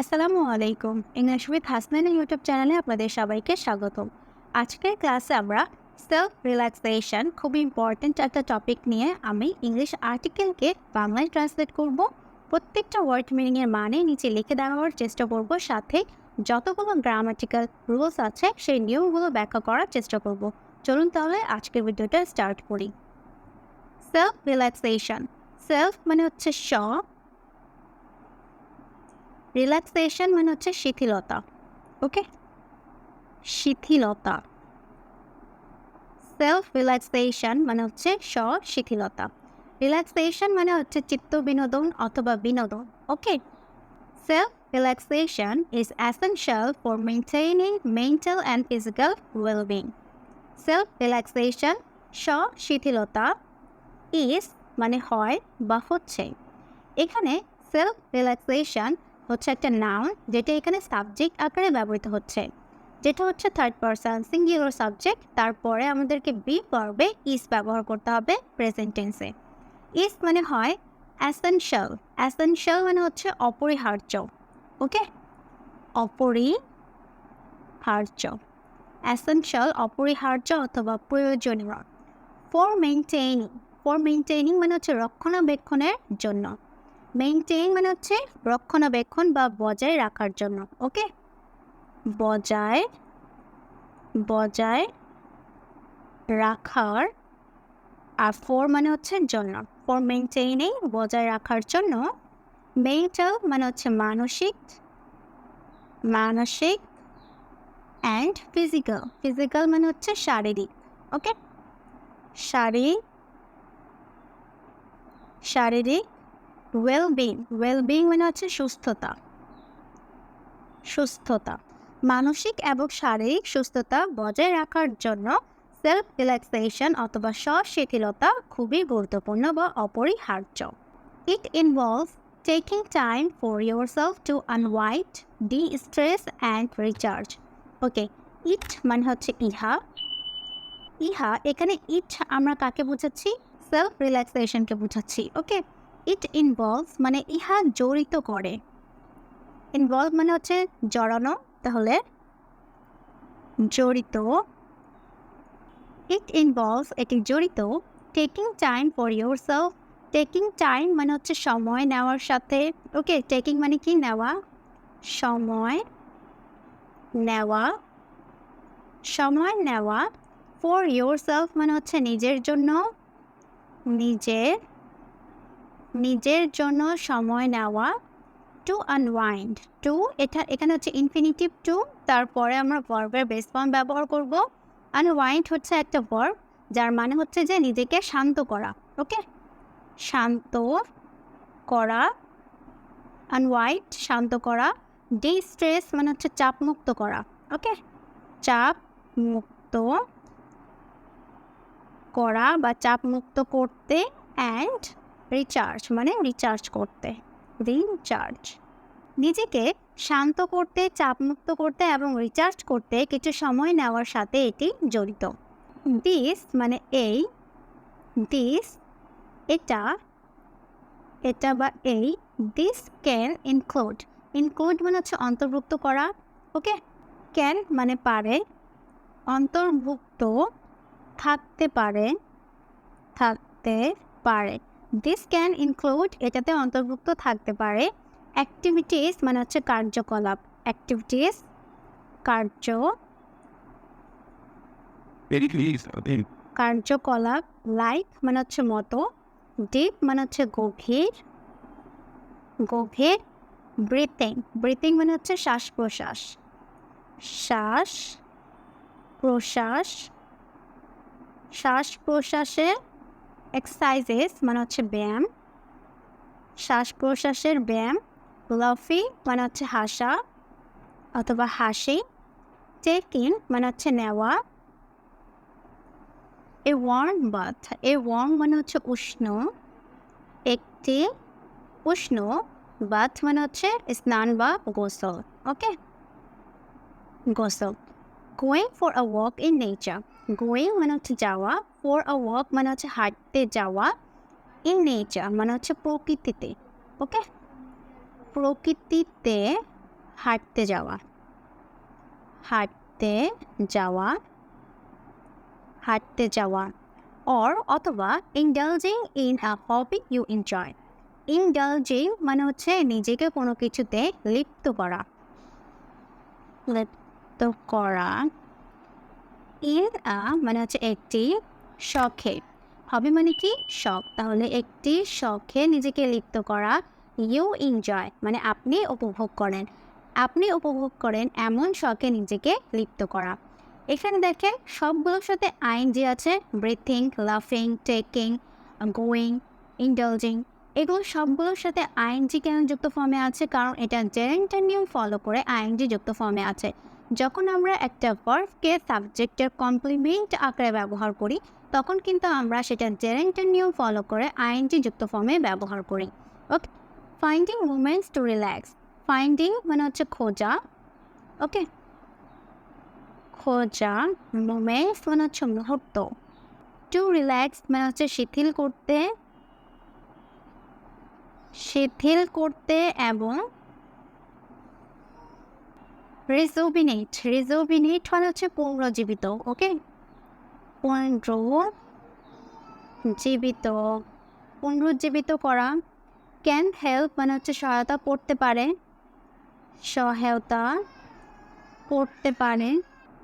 আসসালামু আলাইকুম। English with Hasnain YouTube চ্যানেলে আপনাদের সবাইকে স্বাগতম। আজকের ক্লাসে আমরা সেলফ রিল্যাক্সেশন খুব ইম্পর্ট্যান্ট একটা টপিক নিয়ে আমি ইংলিশ আর্টিকেলকে বাংলায় ট্রান্সলেট করব। প্রত্যেকটা ওয়ার্ড মিনিংয়ের মানে নিচে লিখে দেওয়ার চেষ্টা করব, সাথে যতগুলো গ্রামাটিক্যাল রুলস আছে সেই নিয়মগুলো ব্যাখ্যা করার চেষ্টা করব। চলুন তাহলে আজকের ভিডিওটা স্টার্ট করি। সেলফ রিল্যাক্সেশন সেলফ মানে হচ্ছে স রিল্যাক্সেশন মানে হচ্ছে শিথিলতা ওকে শিথিলতা। সেলফ রিল্যাক্সেশন মানে হচ্ছে স্ব শিথিলতা রিল্যাক্সেশন মানে হচ্ছে চিত্ত বিনোদন অথবা বিনোদন okay self relaxation is essential for maintaining mental and physical wellbeing self relaxation স্ব শিথিলতা ইজ মানে হয় বা হচ্ছে। এখানে সেলফ রিল্যাক্সেশন হচ্ছে একটা নাউন যেটা এখানে সাবজেক্ট আকারে ব্যবহৃত হচ্ছে। যেটা হচ্ছে থার্ড পারসন সিঙ্গুলার সাবজেক্ট তারপরে আমাদেরকে বি পর্বে ইস ব্যবহার করতে হবে প্রেজেন্ট টেন্সে ইস মানে হয় অ্যাসেনশিয়াল অ্যাসেনশিয়াল মানে হচ্ছে অপরিহার্য ওকে অপরিহার্য অ্যাসেনশিয়াল অপরিহার্য অথবা প্রয়োজনীয়। ফর মেনটেইনিং ফর মেনটেইনিং মানে হচ্ছে রক্ষণাবেক্ষণের জন্য। মেনটেইন মানে হচ্ছে রক্ষণাবেক্ষণ বা বজায় রাখার জন্য ওকে বজায় বজায় রাখার আর ফর মানে হচ্ছে জন্য ফর মেনটেইনিং বজায় রাখার জন্য মেন্টাল মানে হচ্ছে মানসিক মানসিক অ্যান্ড ফিজিক্যাল ফিজিক্যাল মানে হচ্ছে শারীরিক ওকে শারীরিক শারীরিক ওয়েলবিং ওয়েলবিং মানে হচ্ছে সুস্থতা। সুস্থতা। মানসিক এবং শারীরিক সুস্থতা বজায় রাখার জন্য সেলফ রিল্যাক্সেশন অথবা স্বশিথিলতা খুবই গুরুত্বপূর্ণ বা অপরিহার্য। It involve taking time for yourself to unwind destress and recharge okay it মানে হচ্ছে ইহা। ইহা, এখানে ইট আমরা কাকে বুঝাচ্ছি? সেলফ রিল্যাক্সেশনকে বুঝাচ্ছি। ওকে ইট ইনভলভ মানে ইহা জড়িত করে। ইনভলভ মানে হচ্ছে জড়ানো, তাহলে জড়িত। ইট ইনভলভ এটি জড়িত taking time for yourself taking time মানে হচ্ছে সময় নেওয়ার সাথে, ওকে টেকিং মানে কি নেওয়া? সময় নেওয়া। সময় নেওয়া ফর ইয়োর সেলফ মানে হচ্ছে নিজের জন্য, নিজের নিজের জন্য সময় নেওয়া টু আনওয়াইন্ড টু এটা এখানে হচ্ছে ইনফিনিটিভ টু তারপরে আমরা ভার্বের বেস ফর্ম ব্যবহার করব। আনওয়াইন্ড হচ্ছে একটা ভার্ব যার মানে হচ্ছে যে নিজেকে শান্ত করা ওকে শান্ত করা আনওয়াইন্ড শান্ত করা ডি স্ট্রেস মানে হচ্ছে চাপ মুক্ত করা ওকে চাপ মুক্ত করা বা চাপ মুক্ত করতে অ্যান্ড রিচার্জ মানে রিচার্জ করতে। রিচার্জ নিজেকে শান্ত করতে, চাপমুক্ত করতে এবং রিচার্জ করতে কিছু সময় নেওয়ার সাথে এটি জড়িত। দিস মানে এই দিস এটা এটা বা এই দিস ক্যান ইনক্লুড ইনক্লুড মানে হচ্ছে অন্তর্ভুক্ত করা, ওকে? ক্যান মানে পারে, অন্তর্ভুক্ত থাকতে পারে থাকতে পারে। দিস ক্যান ইনক্লুড এটাতে অন্তর্ভুক্ত থাকতে পারে অ্যাক্টিভিটিস মানে হচ্ছে কার্যকলাপ অ্যাক্টিভিটিস কার্য কার্যকলাপ লাইক মানে হচ্ছে মতো ডিপ মানে হচ্ছে গভীর গভীর ব্রিথিং ব্রিথিং মানে হচ্ছে শ্বাস প্রশ্বাস শ্বাস প্রশ্বাস শ্বাস প্রশ্বাসের এক্সারসাইজেস মানে হচ্ছে ব্যায়াম শ্বাস প্রশ্বাসের ব্যায়াম লফি মানে হচ্ছে হাসা অথবা হাসি টেক ইন মানে হচ্ছে নেওয়া a warm bath a warm মানে হচ্ছে উষ্ণ একটি উষ্ণ বাথ মানে হচ্ছে স্নান বা গোসল ওকে গোসল going for a walk in nature going মানে হচ্ছে যাওয়া ফর আ ওয়াক মানে হচ্ছে হাঁটতে যাওয়া ইন নেচার মানে হচ্ছে প্রকৃতিতে ওকে প্রকৃতিতে হাঁটতে যাওয়া হাঁটতে যাওয়া হাঁটতে যাওয়া অর অথবা indulging in a hobby you enjoy indulging মানে হচ্ছে নিজেকে কোনো কিছুতে লিপ্ত করা লিপ্ত করা ইন মানে হচ্ছে একটি শখে। হবি মানে কি? শখ। তাহলে একটি শখে নিজেকে লিপ্ত করা। ইউ এনজয় মানে আপনি উপভোগ করেন। আপনি উপভোগ করেন এমন শখে নিজেকে লিপ্ত করা। এখানে দেখেন সবগুলোর সাথে আইন যে আছে ব্রিথিং লাফিং টেকিং গোয়িং ইন্ডালজিং এগুলো সবগুলোর সাথে আইনজি কেন যুক্ত ফর্মে আছে? কারণ এটা জেরেন্টার নিয়ম ফলো করে আইনজি যুক্ত ফর্মে আছে। যখন আমরা একটা ভার্বকে সাবজেক্টের কমপ্লিমেন্ট আকারে ব্যবহার করি, তখন কিন্তু আমরা সেটা জেরেন্টার নিয়ম ফলো করে আইনজি যুক্ত ফর্মে ব্যবহার করি। Okay finding moments to relax finding মানে হচ্ছে খোঁজা। ওকে খোঁজা মোমেন্টস মানে হচ্ছে মুহূর্ত। টু রিল্যাক্স মানে হচ্ছে শিথিল করতে শিথিল করতে এবং রিজোবিনেট রিজোবিনেট মানে হচ্ছে পুনরুজ্জীবিত ওকে পুনরুজ্জীবিত পুনরুজ্জীবিত করা। ক্যান হেল্প মানে হচ্ছে সহায়তা করতে পারে, সহায়তা করতে পারে।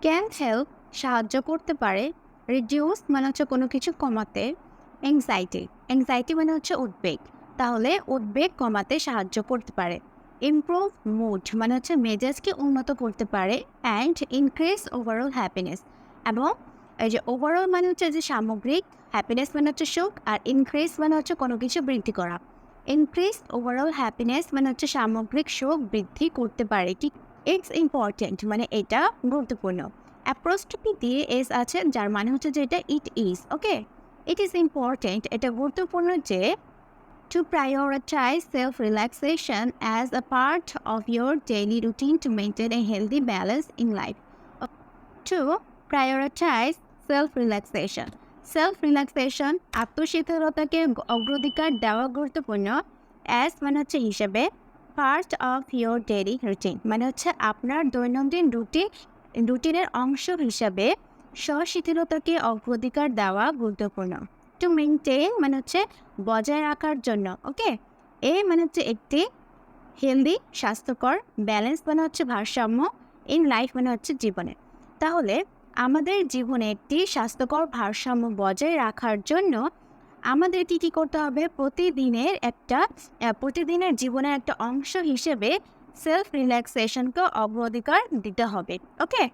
ক্যান হেল্প সাহায্য করতে পারে রিডিউস মানে হচ্ছে কোনো কিছু কমাতে। অ্যাংজাইটি অ্যাংজাইটি মানে হচ্ছে উদ্বেগ, তাহলে উদ্বেগ কমাতে সাহায্য করতে পারে। ইমপ্রুভ মুড মানে হচ্ছে মেজাজকে উন্নত করতে পারে অ্যান্ড ইনক্রিজ ওভারঅল হ্যাপিনেস এবং এই যে ওভারঅল মানে হচ্ছে যে সামগ্রিক হ্যাপিনেস মানে হচ্ছে সুখ, আর ইনক্রিজ মানে হচ্ছে কোনো কিছু বৃদ্ধি করা। ইনক্রিজ ওভারঅল হ্যাপিনেস মানে হচ্ছে সামগ্রিক সুখ বৃদ্ধি করতে পারে। কি? ইটস ইম্পর্টেন্ট মানে এটা গুরুত্বপূর্ণ। অ্যাপ্রোস্টপি দিয়ে এস আছে, যার মানে হচ্ছে যে এটা it is okay it is important এটা গুরুত্বপূর্ণ যে to prioritize self relaxation as a part of your daily routine to maintain a healthy balance in life. To prioritize self relaxation. Self relaxation আত্মশীতলতাকে অগ্রাধিকার দেওয়া গুরুত্বপূর্ণ অ্যাজ মানে হচ্ছে হিসেবে part of your daily routine মানে হচ্ছে আপনার দৈনন্দিন রুটিন রুটিনের অংশ হিসাবে সশীতলতাকে অগ্রাধিকার দেওয়া গুরুত্বপূর্ণ টু মেনটেন মানে হচ্ছে বজায় রাখার জন্য ওকে এ মানে হচ্ছে একটি হেলদি স্বাস্থ্যকর ব্যালেন্স মানে হচ্ছে ভারসাম্য ইন লাইফ মানে হচ্ছে জীবনে। তাহলে আমাদের জীবনে একটি স্বাস্থ্যকর ভারসাম্য বজায় রাখার জন্য আমাদের কী কী করতে হবে? প্রতিদিনের একটা প্রতিদিনের জীবনের একটা অংশ হিসেবে সেলফ রিল্যাক্সেশনকে অগ্রাধিকার দিতে হবে ওকে